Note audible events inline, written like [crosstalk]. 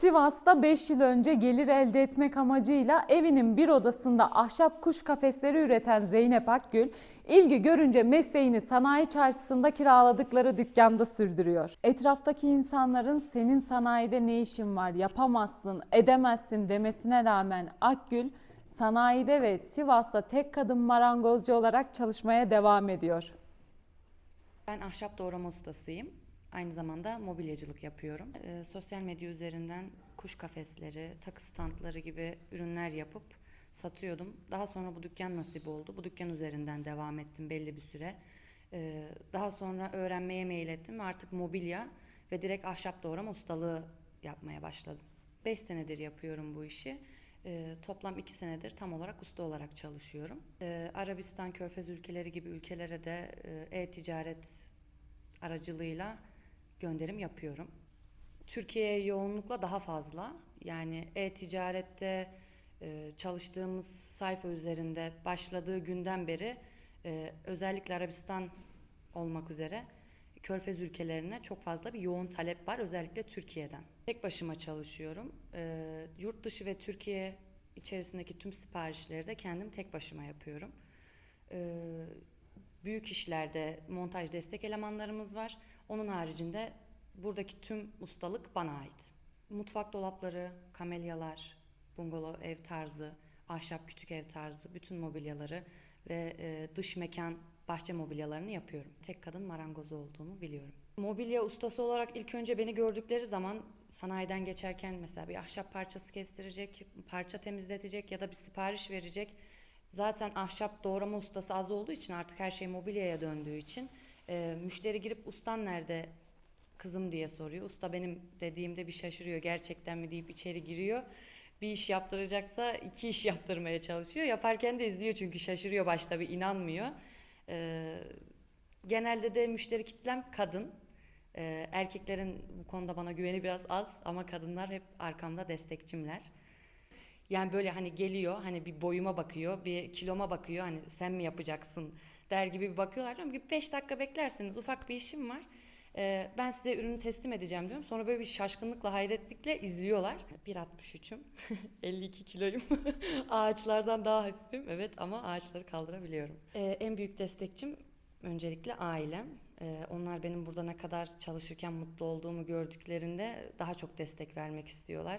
Sivas'ta 5 yıl önce gelir elde etmek amacıyla evinin bir odasında ahşap kuş kafesleri üreten Zeynep Akgül, ilgi görünce mesleğini sanayi çarşısında kiraladıkları dükkanda sürdürüyor. Etraftaki insanların senin sanayide ne işin var, yapamazsın, edemezsin demesine rağmen Akgül, sanayide ve Sivas'ta tek kadın marangozcu olarak çalışmaya devam ediyor. Ben ahşap doğrama ustasıyım. Aynı zamanda mobilyacılık yapıyorum. Ee, sosyal medya üzerinden kuş kafesleri, takı standları gibi ürünler yapıp satıyordum. Daha sonra bu dükkan nasip oldu. Bu dükkan üzerinden devam ettim belli bir süre. Ee, daha sonra öğrenmeye meylettim ve artık mobilya ve direkt ahşap doğrama ustalığı yapmaya başladım. 5 senedir yapıyorum bu işi. Ee, toplam 2 senedir tam olarak usta olarak çalışıyorum. Ee, Arabistan, Körfez ülkeleri gibi ülkelere de e, e-ticaret aracılığıyla gönderim yapıyorum. Türkiye'ye yoğunlukla daha fazla. Yani e-ticarette e, çalıştığımız sayfa üzerinde başladığı günden beri e, özellikle Arabistan olmak üzere Körfez ülkelerine çok fazla bir yoğun talep var özellikle Türkiye'den. Tek başıma çalışıyorum. E, yurt dışı ve Türkiye içerisindeki tüm siparişleri de kendim tek başıma yapıyorum. E, büyük işlerde montaj destek elemanlarımız var. Onun haricinde buradaki tüm ustalık bana ait. Mutfak dolapları, kamelyalar, bungalov ev tarzı, ahşap küçük ev tarzı bütün mobilyaları ve e, dış mekan bahçe mobilyalarını yapıyorum. Tek kadın marangoz olduğumu biliyorum. Mobilya ustası olarak ilk önce beni gördükleri zaman sanayiden geçerken mesela bir ahşap parçası kestirecek, parça temizletecek ya da bir sipariş verecek. Zaten ahşap doğrama ustası az olduğu için artık her şey mobilyaya döndüğü için e, müşteri girip ustan nerede kızım diye soruyor. Usta benim dediğimde bir şaşırıyor. Gerçekten mi deyip içeri giriyor. Bir iş yaptıracaksa iki iş yaptırmaya çalışıyor. Yaparken de izliyor çünkü şaşırıyor başta bir inanmıyor. Ee, genelde de müşteri kitlem kadın. Ee, erkeklerin bu konuda bana güveni biraz az ama kadınlar hep arkamda destekçimler. Yani böyle hani geliyor hani bir boyuma bakıyor, bir kiloma bakıyor hani sen mi yapacaksın der gibi bir bakıyorlar. Diyorum ki 5 dakika beklerseniz ufak bir işim var. Ee, ben size ürünü teslim edeceğim diyorum. Sonra böyle bir şaşkınlıkla, hayretlikle izliyorlar. 1.63'üm, 52 [laughs] kiloyum. [laughs] Ağaçlardan daha hafifim evet ama ağaçları kaldırabiliyorum. Ee, en büyük destekçim öncelikle ailem. Ee, onlar benim burada ne kadar çalışırken mutlu olduğumu gördüklerinde daha çok destek vermek istiyorlar.